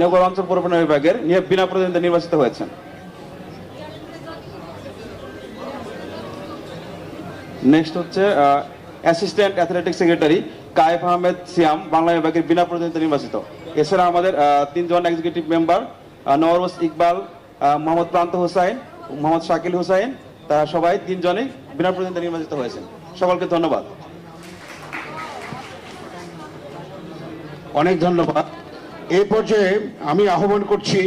নগর অঞ্চল পরিবহন বিভাগের বিনা প্রতিনিধি নির্বাচিত হয়েছেন। নেক্সট হচ্ছে assistant athletic secretary Kayef Ahmed Siam Bangla বিভাগের বিনা প্রতিনিধি নির্বাচিত। এছাড়া আমাদের তিনজন এক্সিকিউটিভ মেম্বার নওয়াজ ইকবাল মোহাম্মদ প্রান্ত হোসাইন, মোহাম্মদ শাকিল হোসাইন, তারা সবাই তিনজনই বিনা প্রতিনিধি নির্বাচিত হয়েছেন। সকলকে ধন্যবাদ। অনেক ধন্যবাদ। এই পর্যায়ে আমি আহ্বান করছি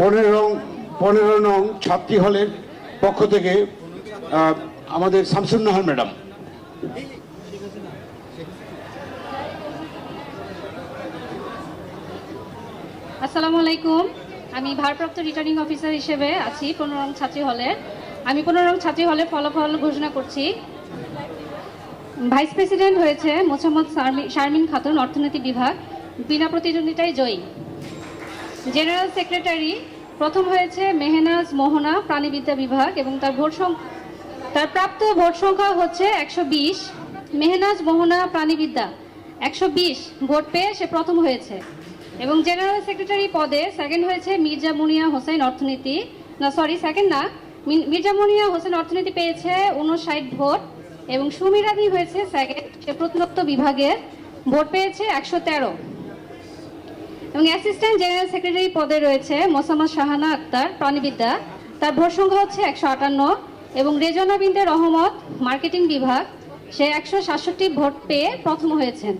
পনেরো পনেরো নং ছাত্রী হলের পক্ষ থেকে আমাদের শামসুন নাহার ম্যাডাম। আসসালামু আলাইকুম। আমি ভারপ্রাপ্ত রিটার্নিং অফিসার হিসেবে আছি পনেরো নং ছাত্রী হলে। আমি পনেরো নং ছাত্রী হলে ফলাফল ঘোষণা করছি। ভাইস প্রেসিডেন্ট হয়েছে মোসাম্মদ শারমিন খাতুন, অর্থনীতি বিভাগ, বিনা প্রতিদ্বন্দ্বিতায় জয়ী। জেনারেল সেক্রেটারি প্রথম হয়েছে মেহনাজ মোহনা, প্রাণীবিদ্যা বিভাগ, এবং তার ভোট তার প্রাপ্ত ভোট সংখ্যা হচ্ছে একশো বিশ। মেহনাজ মোহনা, প্রাণীবিদ্যা, একশো বিশ ভোট পেয়ে সে প্রথম হয়েছে। এবং জেনারেল সেক্রেটারি পদে সেকেন্ড হয়েছে মির্জা মুনিয়া হোসেন, অর্থনীতি না সরি সেকেন্ড না। মির্জা মুনিয়া হোসেন, অর্থনীতি পেয়েছে উনষাট ভোট। এবং সুমিরাদি হয়েছে সেকেন্ড সে প্রত্নত্ব বিভাগের। ভোট পেয়েছে একশো তেরো। এবং অ্যাসিস্ট্যান্ট জেনারেল সেক্রেটারি পদে রয়েছে মোসাম্মদ শাহানা আক্তার প্রাণীবিদ্যা তার ভোট সংখ্যা হচ্ছে একশো আটান্ন। এবং রেজনা বিনতে রহমত মার্কেটিং বিভাগ, সে একশো সাতষট্টি ভোট পেয়ে প্রথম হয়েছেন।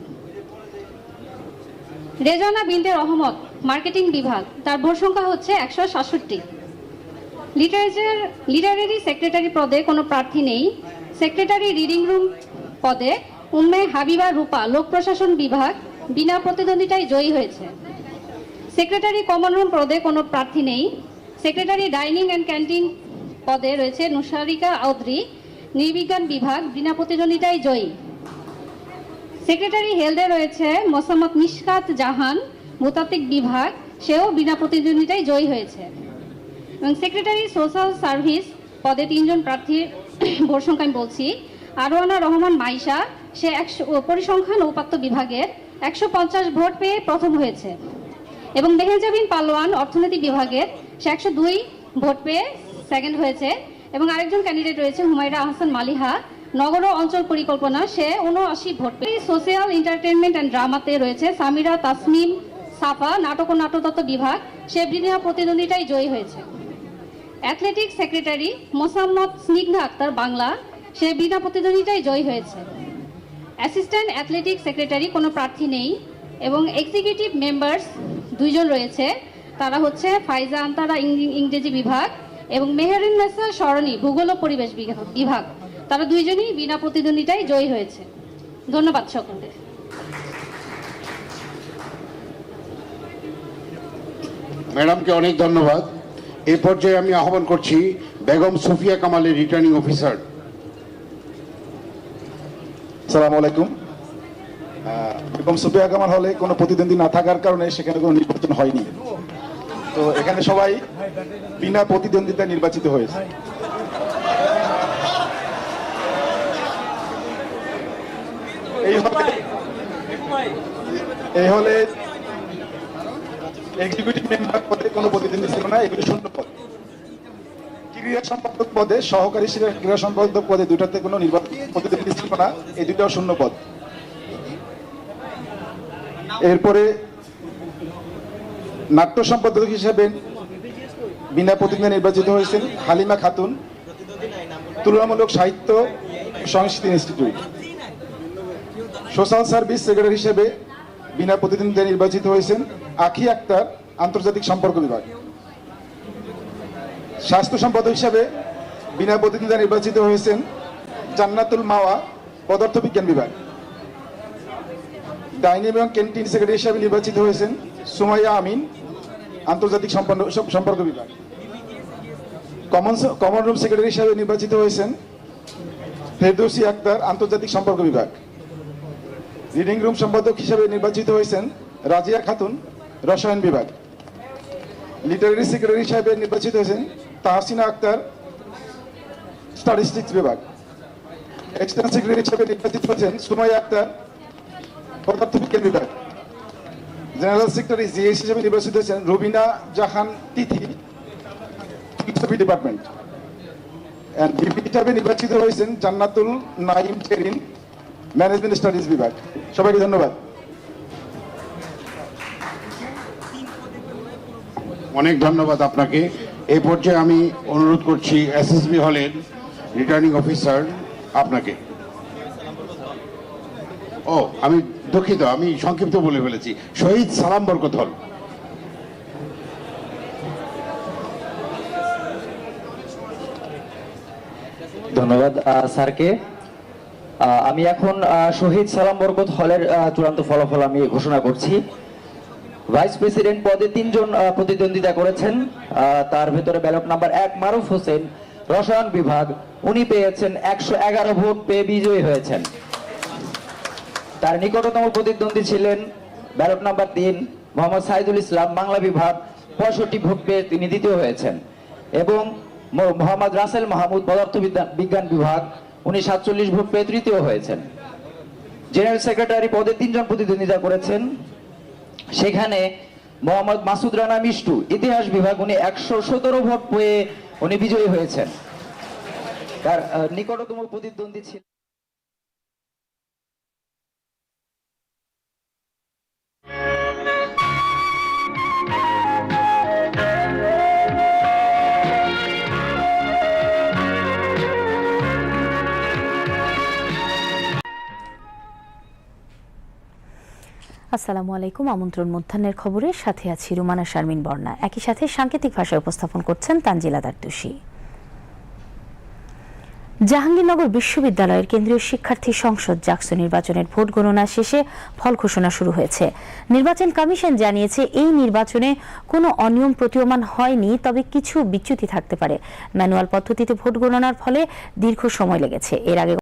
রেজনা বিনতে রহমত মার্কেটিং বিভাগ, তার ভোট সংখ্যা হচ্ছে একশো সাতষট্টি। লিটারেচার লিটারেরি সেক্রেটারি পদে কোনো প্রার্থী নেই। সেক্রেটারি রিডিং রুম পদে উম্মে হাবিবা রূপা, লোক প্রশাসন বিভাগ, বিনা প্রতিদ্বন্দ্বিতায় জয়ী হয়েছে। সেক্রেটারি কমন রুম পদে কোনো প্রার্থী নেই। সেক্রেটারি ডাইনিং অ্যান্ড ক্যান্টিন পদে রয়েছে নুসারিকা আউদ্রি নির্বিজ্ঞান বিভাগ, বিনা প্রতিদ্বন্দ্বিতায় জয়ী। সেক্রেটারি হেলদে রয়েছে মোসাম্মদ মিশকাত জাহান ভূতাত্ত্বিক বিভাগ, সেও বিনা প্রতিদ্বন্দ্বিতায় জয়ী হয়েছে। এবং সেক্রেটারি সোশ্যাল সার্ভিস পদে তিনজন প্রার্থীর ভোট আমি বলছি, আরোয়ানা রহমান মাইশা, সে একশো পরিসংখ্যান উপাত্ত বিভাগের একশো পঞ্চাশ ভোট পেয়ে প্রথম হয়েছে। এবং মেহেজাবিন পালোয়ান অর্থনীতি বিভাগের, সে একশো দুই ভোট পেয়ে সেকেন্ড হয়েছে। এবং আরেকজন ক্যান্ডিডেট রয়েছে হুমায়রা আহসান মালিহা, নগর অঞ্চল পরিকল্পনা, সে উনআশি ভোট পেয়ে সোশিয়াল এন্টারটেনমেন্ট অ্যান্ড ড্রামাতে রয়েছে। সামিরা তাসমিম সাফা, নাটক ও নাট্যতত্ত্ব বিভাগ, সে বিনা প্রতিদ্বন্দ্বিতায় জয়ী হয়েছে। অ্যাথলেটিক সেক্রেটারি মোসাম্মদ স্নিগ্ধা আক্তার বাংলা, সে বিনা প্রতিদ্বন্দ্বিতায় জয়ী হয়েছে। অ্যাসিস্ট্যান্ট অ্যাথলেটিক সেক্রেটারি কোনো প্রার্থী নেই এবং এক্সিকিউটিভ মেম্বার্স দুইজন রয়েছে। তারা হচ্ছে ফাইজা আন্তারা ইংরেজি বিভাগ এবং মেহেরুন্নেসা সরণি ভূগোল ও পরিবেশ বিভাগ। তারা দুইজনই বিনা প্রতিদ্বন্দ্বিতায় জয়ী হয়েছে। ধন্যবাদ সকলকে। ম্যাডামকে অনেক ধন্যবাদ। এই পর্যায়ে আমি আহ্বান করছি বেগম সুফিয়া কামালের রিটার্নিং অফিসার সালাম আলাইকুম। বেগম সুফিয়া কামাল হলে কোনো প্রতিদ্বন্দ্বী না থাকার কারণে সেখানে কোনো নির্বাচন হয়নি। তো এখানে সবাই বিনা প্রতিদ্বন্দ্বিতায় নির্বাচিত হয়েছে। এই হলে এক্সিকিউটিভ মেম্বার পদে কোনো প্রতিদ্বন্দ্বী ছিল না, এগুলি শূন্য পদ। ক্রীড়া সম্পাদক পদে, সহকারী ক্রীড়া সম্পাদক পদে দুটাতে কোনো নির্বাচন প্রতিদ্বন্দ্বী ছিল না, এই দুটাও শূন্য পদ। এরপরে নাট্য সম্পাদক হিসেবে বিনা প্রতিদ্বন্দ্বী নির্বাচিত হয়েছেন হালিমা খাতুন, তুলনামূলক সাহিত্য সংস্কৃতি ইনস্টিটিউট। সোশ্যাল সার্ভিস সেক্রেটারি হিসেবে বিনা প্রতিদ্বন্দ্বিতা নির্বাচিত হয়েছেন আখি আক্তার আন্তর্জাতিক সম্পর্ক বিভাগ। স্বাস্থ্য সম্পাদক হিসাবে বিনা প্রতিদ্বন্দ্বিতা নির্বাচিত হয়েছেন জান্নাতুল মাওয়া পদার্থবিজ্ঞান বিভাগ। ডাইনিং এবং ক্যান্টিন সেক্রেটারি হিসাবে নির্বাচিত হয়েছেন সুমাইয়া আমিন আন্তর্জাতিক সম্পর্ক বিভাগ। কমন কমন রুম সেক্রেটারি হিসাবে নির্বাচিত হয়েছেন ফেরদৌসি আক্তার আন্তর্জাতিক সম্পর্ক বিভাগ। রিডিং রুম সম্পাদক হিসাবে নির্বাচিত হয়েছেন রাজিয়া খাতুন, রসায়ন বিভাগ। লিটারেরি সেক্রেটারি হিসাবে নির্বাচিত হয়েছেন তাহসিনা আক্তার, স্ট্যাটিস্টিক্স বিভাগ। এক্সটার্ন সেক্রেটারি হিসাবে নির্বাচিত হয়েছেন সুমাইয়া আক্তার, পদার্থবিজ্ঞান বিভাগ। জেনারেল সেক্রেটারি জিএস হিসেবে নির্বাচিত হয়েছেন Robina Jahan Tithi philosophy department. And VP হিসাবে নির্বাচিত হয়েছেন জান্নাতুল নাইম চেরিন ম্যানেজমেন্ট স্টাডিজ বিভাগ সবাইকে ধন্যবাদ। অনেক ধন্যবাদ আপনাকে। এই পর্যায়ে আমি অনুরোধ করছি এসএসবি হলের রিটার্নিং অফিসার আপনাকে। ও আমি দুঃখিত আমি সংক্ষিপ্ত বলে ফেলেছি। শহীদ সালাম বরকত হল। ধন্যবাদ আহ, স্যারকে। আমি এখন শহীদ সালাম বরকত হলের চূড়ান্ত ফলাফল আমি ঘোষণা করছি। ভাইস প্রেসিডেন্ট পদে তিনজন প্রতিদ্বন্দ্বিতা করেছেন। তার ভেতরে ব্যালট নাম্বার এক মারুফ হোসেন, রসায়ন বিভাগ। উনি পেয়েছেন একশো এগারো ভোট, পেয়ে বিজয়ী হয়েছেন। তার নিকটতম প্রতিদ্বন্দ্বী ছিলেন ব্যালট নাম্বার তিন মোহাম্মদ সাইদুল ইসলাম, বাংলা বিভাগ। পঁয়ষট্টি ভোট পেয়ে তিনি দ্বিতীয় হয়েছেন। এবং মোহাম্মদ রাসেল মাহমুদ পদার্থ বিজ্ঞান বিভাগ। উনি সাতচল্লিশ ভোট পেয়ে তৃতীয় হয়েছেন। জেনারেল সেক্রেটারি পদে তিনজন প্রতিদ্বন্দ্বিতা করেছেন। সেখানে মোহাম্মদ মাসুদ রানা মিষ্টু, ইতিহাস বিভাগ উনি একশো সতেরো ভোট পেয়ে উনি বিজয়ী হয়েছেন। তার নিকটতম প্রতিদ্বন্দ্বী ছিল আসসালামু আলাইকুম। আমন্ত্রণ মধ্যাহ্নের খবরের সাথে আছি রুমানা শারমিন বর্ণা একই সাথে সাংকেতিক ভাষায় উপস্থাপন করছেন তানজিলা দারতুষি জাহাঙ্গীরনগর বিশ্ববিদ্যালয়ের কেন্দ্রীয় শিক্ষার্থী সংসদ জাকসু নির্বাচনের ভোট গণনা শেষে ফল ঘোষণা শুরু হয়েছে। নির্বাচন কমিশন জানিয়েছে, এই নির্বাচনে কোনো অনিয়ম প্রতীয়মান হয়নি, তবে কিছু বিচ্যুতি থাকতে পারে। ম্যানুয়াল পদ্ধতিতে ভোট গণনার ফলে দীর্ঘ সময় লেগেছে। এর আগে